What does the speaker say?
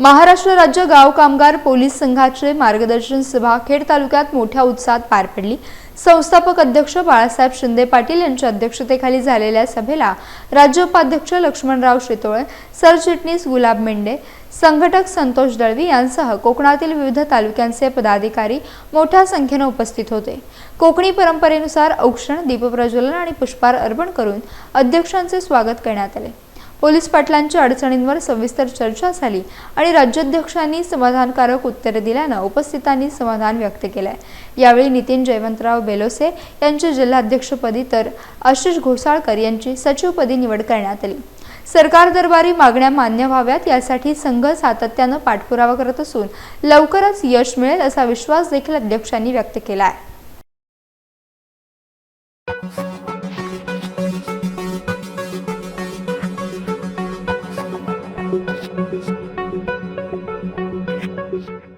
महाराष्ट्र राज्य गाव कामगार पोलीस संघाचे मार्गदर्शन सभा खेड तालुक्यात मोठ्या उत्साहात पार पडली. संस्थापक अध्यक्ष बाळासाहेब शिंदे पाटील यांच्या अध्यक्षतेखाली झालेल्या सभेला राज्य उपाध्यक्ष लक्ष्मणराव शितोळे सरचिटणीस गुलाब मेंढे संघटक संतोष दळवी यांसह कोकणातील विविध तालुक्यांचे पदाधिकारी मोठ्या संख्येने उपस्थित होते. कोकणी परंपरेनुसार औक्षण दीपप्रज्वलन आणि पुष्पार अर्पण करून अध्यक्षांचे स्वागत करण्यात आले. पोलीस पाटलांच्या अडचणींवर सविस्तर चर्चा झाली आणि राज्याध्यक्षांनी समाधानकारक उत्तरे दिल्यानं उपस्थितांनी समाधान व्यक्त केलंय. यावेळी नितीन जयवंतराव बेलोसे यांची जिल्हाध्यक्षपदी तर आशिष घोसाळकर यांची सचिवपदी निवड करण्यात आली. सरकार दरबारी मागण्या मान्य व्हाव्यात यासाठी संघ सातत्यानं पाठपुरावा करत असून लवकरच यश मिळेल असा विश्वास देखील अध्यक्षांनी व्यक्त केला आहे Thank you.